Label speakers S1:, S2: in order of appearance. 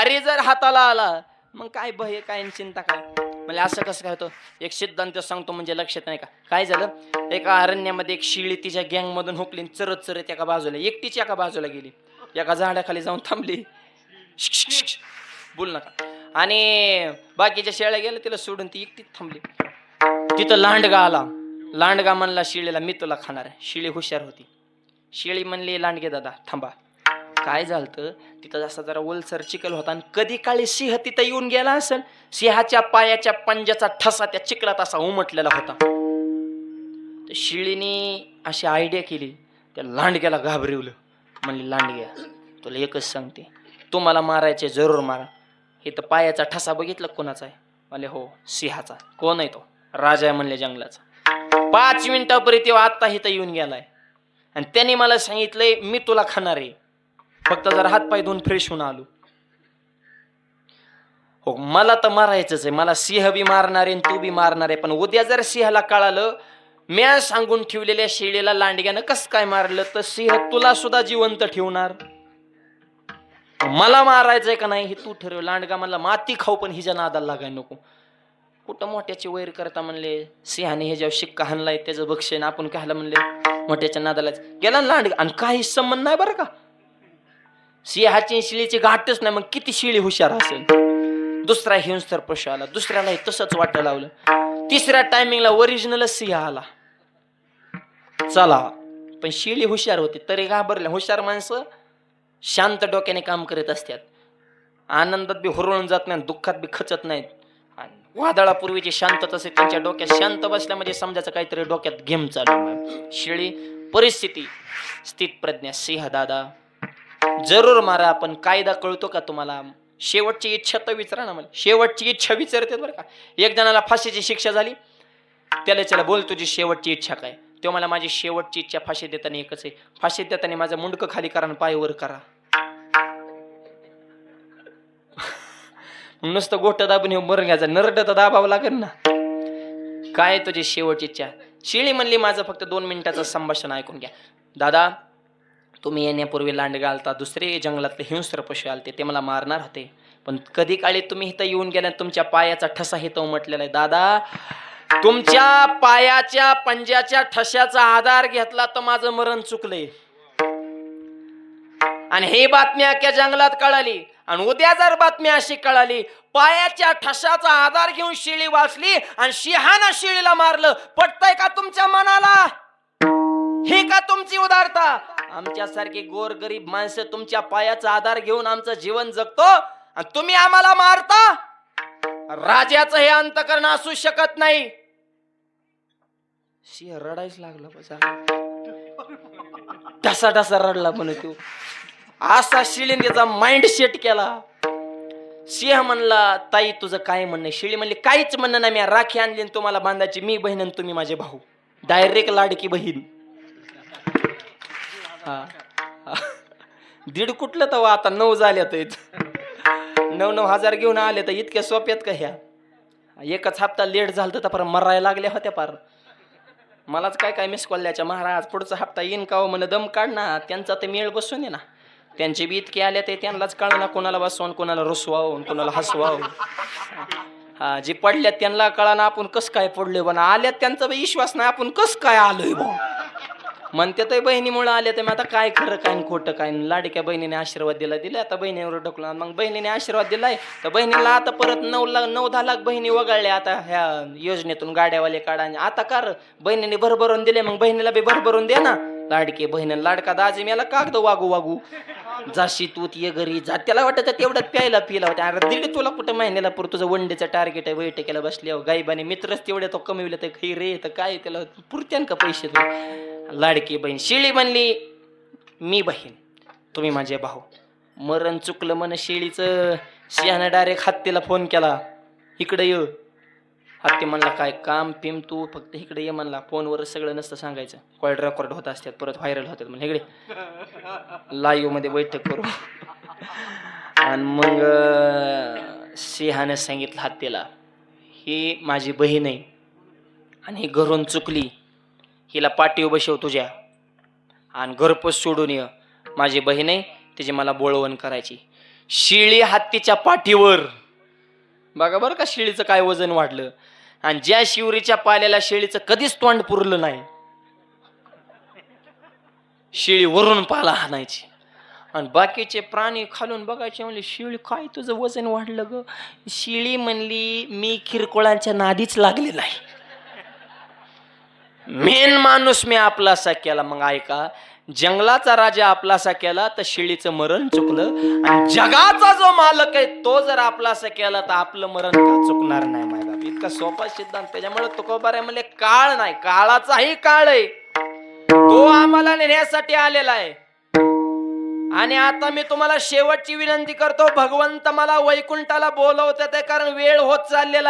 S1: भारी जर हाताला आला मग काय भय काय चिंता काय? म्हणजे असं कसं काय होतं? एक सिद्धांत सांगतो म्हणजे लक्षात नाही का? काय झालं? एका अरण्यामध्ये एक शिळी तिच्या गँग मधून हुकली चरत चरत एका बाजूला एकटीच एका बाजूला गेली. एका झाडाखाली जाऊन थांबली. बोल नका. आणि बाकीच्या शेळ्या गेल्या तिला सोडून ती एकटीच थांबली. तिथं लांडगा आला. लांडगा म्हणला शिळीला मी तुला खाणार शिळी हुशार होती. शिळी म्हणली लांडगे दादा थांबा. काय झालं तिथं जसा जरा ओलसर चिखल होता आणि कधी काळी सिंह तिथं येऊन गेला असेल सिंहाच्या पायाच्या पंजाचा ठसा त्या चिखलात असा उमटलेला होता. तर शिळीने अशी आयडिया केली त्या लांडग्याला घाबरवलं. म्हणली लांडग्या तुला एकच सांगते तू मला मारायचे जरूर मारा. हे तर पायाचा ठसा बघितला कोणाचा आहे? म्हणले हो सिंहाचा. कोण आहे तो? राजा आहे म्हणले जंगलाचा. पाच मिनिटापर्यंत आत्ता इथं येऊन गेलाय. आणि त्यांनी मला सांगितलंय मी तुला खाणार आहे. फक्त जर हात पाय धुवून फ्रेश होऊन आलो. हो मला तर मारायचंच आहे. मला सिंह बी मारणार आहे तू बी मारणार आहे पण उद्या जर सिंहाला कळालं म्या सांगून ठेवलेल्या शेळीला लांडग्यानं कस काय मारलं तर सिंह तुला सुद्धा जिवंत ठेवणार. मला मारायचंय का नाही हे तू ठरव. लांडगा मला माती खाऊ पण हिच्या नादाला लागाय नको. कुठं मोठ्याची वैर करता म्हणले सिंहाने हे जेव्हा शिक्का हाणलाय त्याचं बक्षण आपण कायला म्हणले मोठ्याच्या नादाला गेला लांडगा आणि काही संबंध नाही बरं का? सिंहाची शिळीची गाठच नाही मग किती शिळी हुशार असेल? दुसरा हिंसर पशु आला दुसऱ्यालाही तसंच वाटायला लावलं. तिसऱ्या टायमिंगला ओरिजिनल सिंह आला. चला पण शिळी हुशार होती तरी घाबरल्या हुशार माणसं शांत डोक्याने काम करत असतात. आनंदात बी हुरळून जात नाही दुःखात बी खचत नाहीत. आणि वादळापूर्वीची शांतता असे त्यांच्या डोक्यात शांत बसल्या म्हणजे समजायचं काहीतरी डोक्यात गेम चालू शिळी परिस्थिती स्थित प्रज्ञा सिंह दादा. जरूर मारा आपण कायदा कळतो का तुम्हाला? शेवटची इच्छा तर विचारा ना मला. शेवटची इच्छा विचारते बरं का. एक जणाला फाशीची शिक्षा झाली. त्याला त्याला बोल तुझी शेवटची इच्छा काय? तो मला माझी शेवटची इच्छा फाशी देताना एकच आहे. फाशी देताना माझं मुंडकं खाली करा आणि पाय वर करा. नुसतं गोष्ट दाबून हे मरून घ्यायचं. नरड तर दाबावं लागेल ना. काय तुझी शेवटची इच्छा? शिळी म्हणली माझं फक्त दोन मिनिटाचं संभाषण ऐकून घ्या. दादा तुम्ही येण्यापूर्वी लांड घालता दुसरे जंगलातले हिंस्त्र पशु आलते ते मला मारणार होते. पण कधी काळी तुम्ही इथं येऊन गेल्या तुमच्या पायाचा ठसा इथं उमटलेला आहे. दादा तुमच्या पायाच्या पंजाच्या ठशाचा आधार घेतला तर माझं मरण चुकलंय. आणि ही बातमी अख्या जंगलात कळाली. आणि उद्या जर बातमी अशी कळाली पायाच्या ठशाचा आधार घेऊन शिळी वाचली आणि शिहानं शिळीला मारलं पटतय का तुमच्या मनाला? ही का तुमची उदारता? आमच्यासारखी गोर गरीब माणसं तुमच्या पायाचा आधार घेऊन आमचं जीवन जगतो आणि तुम्ही आम्हाला मारता. राजाचं हे अंतकरण असू शकत नाही. सिंह रडायच लागला बसा ढसा ढसा रडला पण तू. असा शिळीने त्याचा माइंड सेट केला. सिंह म्हणला ताई तुझं काय म्हणणं शिळी म्हणली काहीच म्हणणं नाही. मी राखी आणली तुम्हाला बांधायची. मी बहीण आणि तुम्ही माझे भाऊ. डायरेक्ट लाडकी बहीण. हा. दीड कुठलं तर आता नऊ झाल्यात तर नऊ नऊ हजार घेऊन आले तर इतक्या सोप्यात का ह्या? एकच हप्ता लेट झालं तर पार मरायला लागल्या होत्या पार. मलाच काय काय मिस कॉलल्याच्या महाराज पुढचा हप्ता येईन का हो म्हणे? दम काढ ना. त्यांचा ते मेळ बसून ये ना. त्यांचे बी इतके आले ते त्यांनाच कळ ना कोणाला बसवून कोणाला रुसवावून कोणाला हसवावून हा जे पडल्यात त्यांना कळा ना आपण कस काय पडलोय बना आल्यात त्यांचा विश्वास नाही आपण कस काय आलोय बा? म्हणते तर बहिणीमुळे आले तर मग आता काय खरं काय खोटं काय लाडक्या बहिणीने आशीर्वाद दिला दिला आता बहिणीवर ढकलून मग बहिणीने आशीर्वाद दिलाय तर बहिणीला आता परत नऊ लाख नऊ दहा लाख बहिणी वगळल्या आता ह्या योजनेतून गाड्यावाले काढा आणि आता कर बहिणीने भरभरून दिले मग बहिणीला बी भरभरून दे ना. लाडके बहिणी लाडका दाजी मला कागद वागू वागू. जाशी तू ये घरी जा. त्याला वाटत तेवढ्यात प्यायला पिला होता अरे दीड तुला कुठं महिन्याला पुर तुझं वनडेचं टार्गेट आहे वैट केला बसले गाईबाने मित्रच तेवढ्या तो कमविले तर खै रे तर काय त्याला? पुरत्यान का पैसे तू? लाडकी बहीण शिळी बनली. मी बहीण तुम्ही माझे भाऊ. मरण चुकलं म्हण शिळीचं. शिहानं डायरेक्ट हत्तीला फोन केला. इकडे ये. हत्ती म्हणला काय काम पिम तू? फक्त इकडे ये म्हणला. फोनवर सगळं नसतं सांगायचं. कॉल रेकॉर्ड होत असतात परत व्हायरल होतात म्हणजे इकडे लाईव्हमध्ये बैठक करू. आणि मग सिंहानं सांगितलं हत्तीला ही माझी बहीण आहे. आणि घरून चुकली. हिला पाठी बसव तुझ्या. आणि घरपोच सोडून ये. माझी बहीण आहे तिची मला बोळवण करायची. शिळी हत्तीच्या पाठीवर. बघा बरं का शिळीचं काय वजन वाढलं. आणि ज्या शिवरीच्या पाल्याला शेळीचं कधीच तोंड पुरलं नाही. शेळी वरून पाला हाणायची आणि बाकीचे प्राणी खालून बघायचे म्हणले शिळी काय तुझं वजन वाढलं ग? शिळी म्हणली मी किरकोळांच्या नादीच लागले नाही. मेन माणूस मी आपलासा केला. मग ऐका जंगलाचा राजा आपलासा केला तर शिळीचं मरण चुकलं. आणि जगाचा जो मालक आहे तो जर आपलासा केला तर आपलं मरण का चुकणार नाही माय बाप. इतका सोपा सिद्धांत. त्याच्यामुळे तुकोबारे म्हणजे काळ नाही काळाचाही काळ आहे. तो आम्हाला नेण्यासाठी आलेला आहे. आणि आता मी तुम्हाला शेवटची विनंती करतो भगवंत मला वैकुंठाला बोलवत आहे कारण वेळ होत चाललेला आहे.